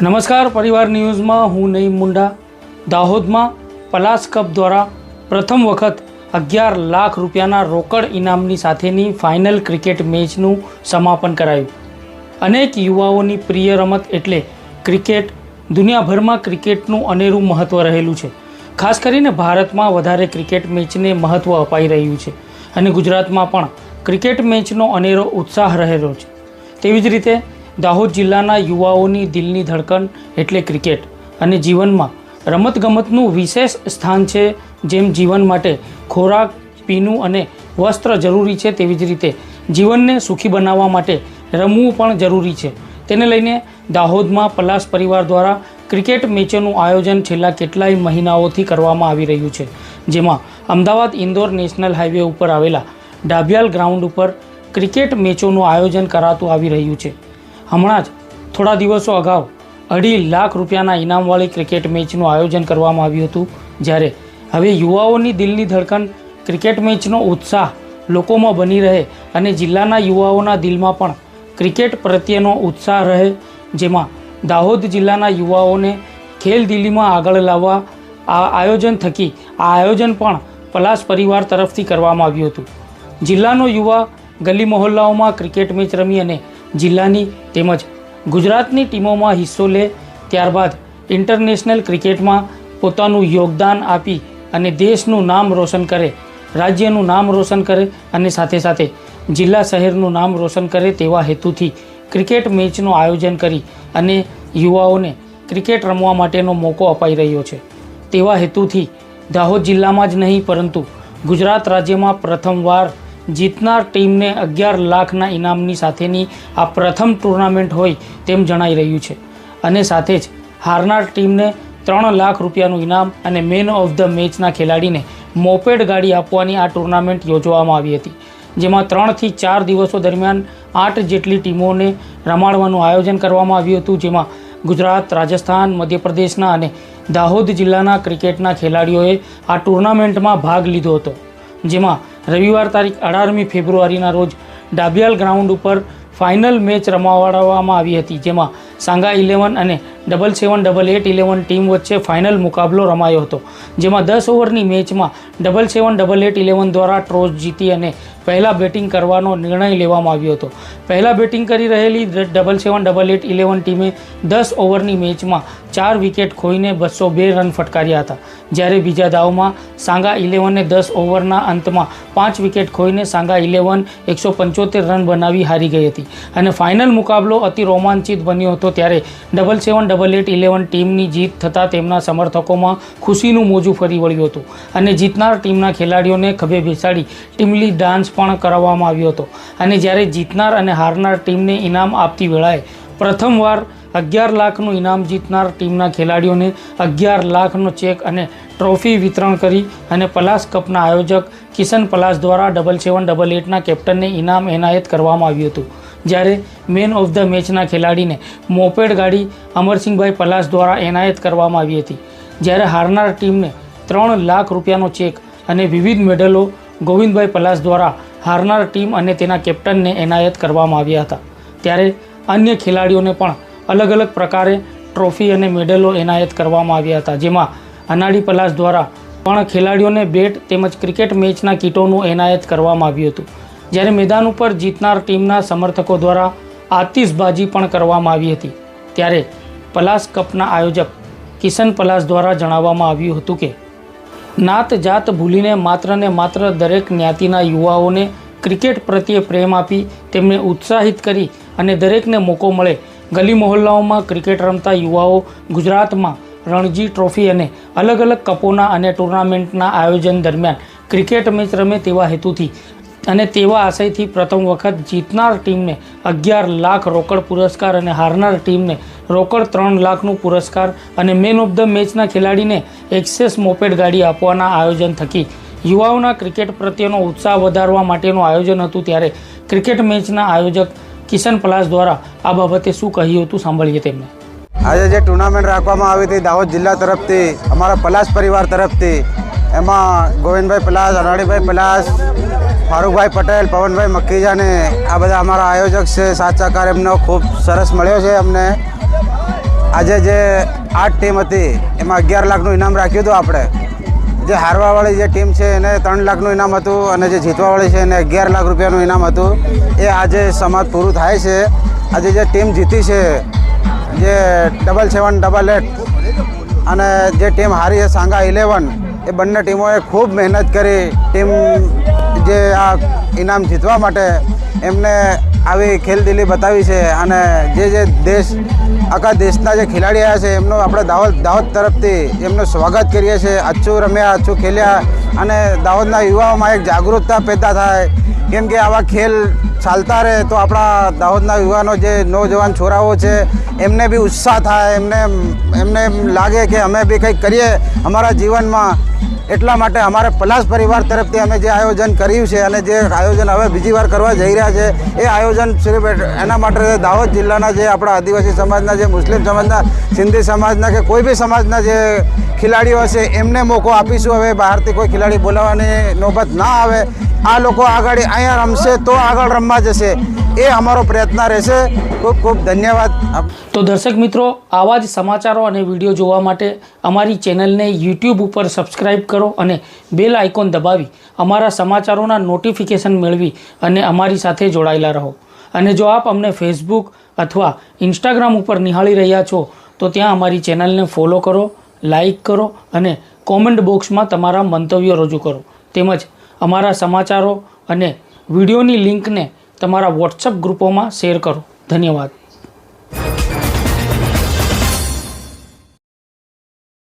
નમસ્કાર, પરિવાર ન્યૂઝમાં હું નઈમ મુંડા. દાહોદમાં પલાસ કપ દ્વારા પ્રથમ વખત અગિયાર લાખ રૂપિયાના રોકડ ઇનામની સાથેની ફાઇનલ ક્રિકેટ મેચનું સમાપન કરાયું. અનેક યુવાઓની પ્રિય રમત એટલે ક્રિકેટ. દુનિયાભરમાં ક્રિકેટનું અનેરું મહત્ત્વ રહેલું છે. ખાસ કરીને ભારતમાં વધારે ક્રિકેટ મેચને મહત્ત્વ અપાઈ રહ્યું છે અને ગુજરાતમાં પણ ક્રિકેટ મેચનો અનેરો ઉત્સાહ રહેલો છે. તેવી જ રીતે દાહોદ જિલ્લાના યુવાઓની દિલની ધડકન એટલે ક્રિકેટ. અને જીવનમાં રમતગમતનું વિશેષ સ્થાન છે જેમ જીવન માટે ખોરાક પીનું અને વસ્ત્ર જરૂરી છે તેવી જ રીતે જીવનને સુખી બનાવવા માટે રમવું પણ જરૂરી છે. તેને લઈને દાહોદમાં પલાસ પરિવાર દ્વારા ક્રિકેટ મેચોનું આયોજન છેલ્લા કેટલાય મહિનાઓથી કરવામાં આવી રહ્યું છે, જેમાં અમદાવાદ ઇન્દોર નેશનલ હાઈવે ઉપર આવેલા ડાભિયાલ ગ્રાઉન્ડ ઉપર ક્રિકેટ મેચોનું આયોજન કરાતું આવી રહ્યું છે. હમણાં જ થોડા દિવસો અગાઉ અઢી લાખ રૂપિયાના ઇનામવાળી ક્રિકેટ મેચનું આયોજન કરવામાં આવ્યું હતું, જ્યારે હવે યુવાઓની દિલની ધડકન ક્રિકેટ મેચનો ઉત્સાહ લોકોમાં બની રહે અને જિલ્લાના યુવાઓના દિલમાં પણ ક્રિકેટ પ્રત્યેનો ઉત્સાહ રહે, જેમાં દાહોદ જિલ્લાના યુવાઓને ખેલદિલીમાં આગળ લાવવા આ આયોજન થકી આ આયોજન પણ પલાસ પરિવાર તરફથી કરવામાં આવ્યું હતું. જિલ્લાનો યુવા ગલી મહોલ્લાઓમાં ક્રિકેટ મેચ રમી અને જિલ્લાની તેમજ ગુજરાતની ટીમોમાં હિસ્સો લે ત્યારબાદ ઇન્ટરનેશનલ ક્રિકેટમાં પોતાનું યોગદાન આપી અને દેશનું નામ રોશન કરે, રાજ્યનું નામ રોશન કરે અને સાથે સાથે જિલ્લા શહેરનું નામ રોશન કરે તેવા હેતુથી ક્રિકેટ મેચનું આયોજન કરી અને યુવાઓને ક્રિકેટ રમવા માટેનો મોકો અપાઈ રહ્યો છે. તેવા હેતુથી દાહોદ જિલ્લામાં જ નહીં, પરંતુ ગુજરાત રાજ્યમાં પ્રથમવાર જીતનાર ટીમને અગિયાર લાખના ઇનામની સાથેની આ પ્રથમ ટુર્નામેન્ટ હોય તેમ જણાઈ રહ્યું છે. અને સાથે જ હારનાર ટીમને ત્રણ લાખ રૂપિયાનું ઇનામ અને મેન ઓફ ધ મેચના ખેલાડીને મોપેડ ગાડી આપવાની આ ટુર્નામેન્ટ યોજવામાં આવી હતી, જેમાં ત્રણથી ચાર દિવસો દરમિયાન આઠ જેટલી ટીમોને રમાડવાનું આયોજન કરવામાં આવ્યું હતું, જેમાં ગુજરાત, રાજસ્થાન, મધ્યપ્રદેશના અને દાહોદ જિલ્લાના ક્રિકેટના ખેલાડીઓએ આ ટુર્નામેન્ટમાં ભાગ લીધો હતો, જેમાં રવિવાર તારીખ અઢારમી ફેબ્રુઆરીના રોજ ડાબિયાલ ગ્રાઉન્ડ ઉપર ફાઇનલ મેચ રમાવાડવામાં આવી હતી, જેમાં સાંગા ઇલેવન અને double seven double eight eleven team વચ્ચે ફાઇનલ મુકાબલો રમાયો હતો, જેમાં દસ ઓવરની મેચમાં double seven double eight eleven દ્વારા ટોસ જીતી અને પહેલાં બેટિંગ કરવાનો નિર્ણય લેવામાં આવ્યો હતો. પહેલાં બેટિંગ કરી રહેલી double seven double eight eleven ટીમે દસ ઓવરની મેચમાં ચાર વિકેટ ખોઈને બસો બે રન ફટકાર્યા હતા, જ્યારે બીજા દાવમાં સાંગા ઇલેવને દસ ઓવરના અંતમાં પાંચ વિકેટ ખોઈને સાંગા ઇલેવન એકસો પંચોતેર રન બનાવી હારી ગઈ હતી. અને ફાઇનલ મુકાબલો અતિ રોમાંચિત બન્યો હતો, ત્યારે double seven double eight eleven ટીમની જીત થતાં તેમના સમર્થકોમાં ખુશીનું મોજું ફરી વળ્યું હતું. અને જીતનાર ટીમના ખેલાડીઓને ખભે બેસાડી ટીમલી ડાન્સ પણ કરાવવામાં આવ્યો હતો. અને જ્યારે જીતનાર અને હારનાર ટીમને ઇનામ આપતી વેળાએ પ્રથમવાર અગિયાર લાખનું ઇનામ જીતનાર ટીમના ખેલાડીઓને અગિયાર લાખનો ચેક અને ટ્રોફી વિતરણ કરી અને પલાસ કપના આયોજક કિશન પલાસ દ્વારા ડબલ સેવન ડબલ એટના કેપ્ટનને ઇનામ એનાયત કરવામાં આવ્યું હતું. જ્યારે મેન ઓફ ધ મેચના ખેલાડીને મોપેડ ગાડી અમરસિંહભાઈ પલાસ દ્વારા એનાયત કરવામાં આવી હતી. જ્યારે હારનાર ટીમને ત્રણ લાખ રૂપિયાનો ચેક અને વિવિધ મેડલો ગોવિંદભાઈ પલાસ દ્વારા હારનાર ટીમ અને તેના કેપ્ટનને એનાયત કરવામાં આવ્યા હતા. ત્યારે અન્ય ખેલાડીઓને પણ અલગ અલગ પ્રકારે ટ્રોફી અને મેડલો એનાયત કરવામાં આવ્યા હતા. જેમાં અનાડી પલાસ દ્વારા પણ ખેલાડીઓને બેટ તેમજ ક્રિકેટ મેચના કીટોનું એનાયત કરવામાં આવ્યું હતું. જ્યારે મેદાન ઉપર જીતનાર ટીમના સમર્થકો દ્વારા આતિશબાજી પણ કરવામાં આવી હતી. ત્યારે પલાસ કપના આયોજક કિશન પલાસ દ્વારા જણાવવામાં આવ્યું હતું કે, નાત જાત ભૂલીને માત્ર ને માત્ર દરેક જ્ઞાતિના યુવાઓને ક્રિકેટ પ્રત્યે પ્રેમ આપી તેમને ઉત્સાહિત કરી અને દરેકને મોકો મળે, ગલી મહોલ્લાઓમાં ક્રિકેટ રમતા યુવાઓ ગુજરાતમાં રણજી ટ્રોફી અને અલગ અલગ કપોના અને ટુર્નામેન્ટના આયોજન દરમિયાન ક્રિકેટ મેચ રમે તેવા હેતુથી અને તેવા આશયથી પ્રથમ વખત જીતનાર ટીમને અગિયાર લાખ રોકડ પુરસ્કાર અને હારનાર ટીમને રોકડ ત્રણ લાખનું પુરસ્કાર અને મેન ઓફ ધ મેચના ખેલાડીને એક્સેસ મોપેડ ગાડી આપવાના આયોજન થકી યુવાઓના ક્રિકેટ પ્રત્યેનો ઉત્સાહ વધારવા માટેનું આયોજન હતું ત્યારે ક્રિકેટ મેચના આયોજક કિશન પલાસ દ્વારા આ બાબતે શું કહ્યું હતું સાંભળીએ તેમને. આજે જે ટુર્નામેન્ટ રાખવામાં આવી હતી દાહોદ જિલ્લા તરફથી, અમારા પલાસ પરિવાર તરફથી એમાં ગોવિંદભાઈ પલાસ અનાડીભાઈ પલાસ, ફારૂકભાઈ પટેલ, પવનભાઈ મક્કીજા ને આ બધા અમારા આયોજક છે. સહકાર એમનો ખૂબ સરસ મળ્યો છે અમને. આજે જે આઠ ટીમ હતી, એમાં અગિયાર લાખનું ઇનામ રાખ્યું હતું આપણે. જે હારવાવાળી જે ટીમ છે, એને ત્રણ લાખનું ઇનામ હતું અને જે જીતવાવાળી છે, એને અગિયાર લાખ રૂપિયાનું ઇનામ હતું. એ આજે સમાજ પૂરું થાય છે. આજે જે ટીમ જીતી છે, જે ડબલ સેવન ડબલ એટ અને જે ટીમ હારી છે સાંગા ઇલેવન એ બંને ટીમોએ ખૂબ મહેનત કરી ટીમ જે આ ઇનામ જીતવા માટે એમને આવી ખેલદિલી બતાવી છે અને જે જે દેશ, આખા દેશના જે ખેલાડી આવ્યા છે, એમનું આપણે દાહોદ દાહોદ તરફથી એમનું સ્વાગત કરીએ છીએ. અચ્છું રમ્યા, અચ્છું ખેલ્યા અને દાહોદના યુવાઓમાં એક જાગૃતતા પેદા થાય કેમ કે આવા ખેલ ચાલતા રહે તો આપણા દાહોદના યુવાનો જે નોજવાન છોરાઓ છે, એમને બી ઉત્સાહ થાય, એમને એમને એમ લાગે કે અમે બી કંઈક કરીએ અમારા જીવનમાં. એટલા માટે અમારે પલાસ પરિવાર તરફથી અમે જે આયોજન કર્યું છે અને જે આયોજન હવે બીજી વાર કરવા જઈ રહ્યા છે, એ આયોજન સિર્ફ એના માટે દાહોદ જિલ્લાના જે આપણા આદિવાસી સમાજના જે મુસ્લિમ સમાજના, સિંધી સમાજના કે કોઈ બી સમાજના જે ખેલાડીઓ હશે, એમને મોકો આપીશું. હવે બહારથી કોઈ ખેલાડી બોલાવવાની નોબત ના આવે. આ લોકો આગળ અહીંયા રમશે તો આગળ રમવા જશે. એ અમારો પ્રયત્ન રહેશે. ખૂબ ખૂબ ધન્યવાદ. તો દર્શક મિત્રો, આવા જ સમાચારો અને વીડિયો જોવા માટે અમારી ચેનલને યુટ્યુબ ઉપર સબસ્ક્રાઇબ કરો અને બેલ આઇકોન દબાવી અમારા સમાચારોના નોટિફિકેશન મેળવી અને અમારી સાથે જોડાયેલા રહો. અને જો આપ અમને ફેસબુક અથવા ઇન્સ્ટાગ્રામ ઉપર નિહાળી રહ્યા છો, તો ત્યાં અમારી ચેનલને ફોલો કરો લાઈક કરો અને કોમેન્ટ બોક્સમાં તમારા મંતવ્યો રજૂ કરો. તેમજ અમારા સમાચારો અને વિડીયોની લિંકને તમારા વોટ્સઅપ ગ્રુપોમાં શેર કરો. ધન્યવાદ.